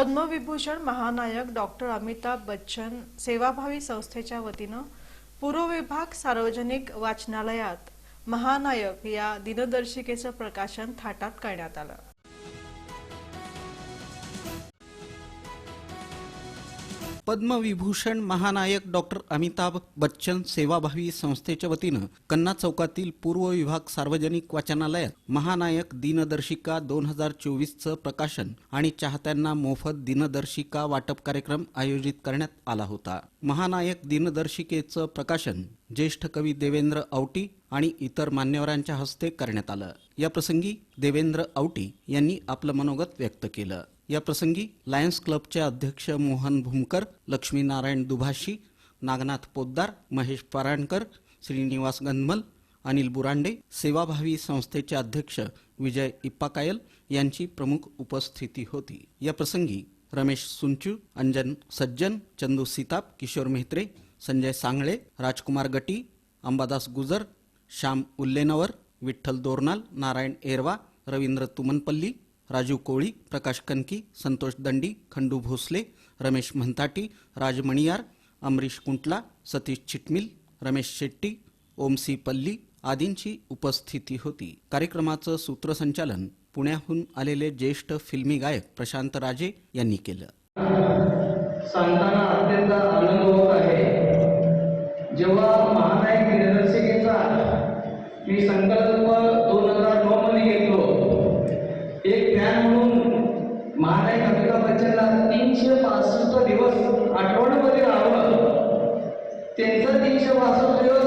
पद्मविभूषण महानायक डॉक्टर अमिताभ बच्चन सेवाभावी संस्थेच्या वतीनं पूर्व विभाग सार्वजनिक वाचनालयात महानायक या दिनदर्शिकेचं प्रकाशन थाटात करण्यात आलं. पद्मविभूषण महानायक डॉक्टर अमिताभ बच्चन सेवाभावी संस्थेच्या वतीनं कन्ना चौकातील पूर्व विभाग सार्वजनिक वाचनालयात महानायक दिनदर्शिका दोन हजार चोवीसचं प्रकाशन आणि चाहत्यांना मोफत दिनदर्शिका वाटप कार्यक्रम आयोजित करण्यात आला होता. महानायक दिनदर्शिकेचं प्रकाशन ज्येष्ठ कवी देवेंद्र औटी आणि इतर मान्यवरांच्या हस्ते करण्यात आलं. या प्रसंगी देवेंद्र औटी यांनी आपलं मनोगत व्यक्त केलं. या प्रसंगी लायन्स क्लबचे अध्यक्ष मोहन भूमकर लक्ष्मीनारायण दुभाषी नागनाथ पोद्दार महेश पराणकर श्रीनिवास गंधमल अनिल बुरांडे सेवाभावी संस्थेचे अध्यक्ष विजय इप्पाकायल यांची प्रमुख उपस्थिती होती. या प्रसंगी रमेश सुंचू अंजन सज्जन चंदू सीताप किशोर मेहत्रे संजय सांगळे राजकुमार गटी अंबादास गुजर श्याम उल्लेनवर विठ्ठल दोरनाल नारायण एरवा रवींद्र तुमनपल्ली राजू कोळी प्रकाश कनकी संतोष दंडी खंडू भोसले रमेश म्हणताटी राज मणियार अमरीश कुंटला सतीश चिटमिल रमेश शेट्टी ओमसी पल्ली आदींची उपस्थिती होती. कार्यक्रमाचं सूत्रसंचालन पुण्याहून आलेले ज्येष्ठ फिल्मी गायक प्रशांत राजे यांनी केलं. सांगताना अत्यंत आनंद होत आहे. जेव्हा महानायक दिनदर्शिकेचा मी संकल्प म्हणून अमिताभ बच्चनला तीनशे पासष्ट दिवस आठवड्यामध्ये राहावं. त्यांचं तीनशे पासष्ट दिवस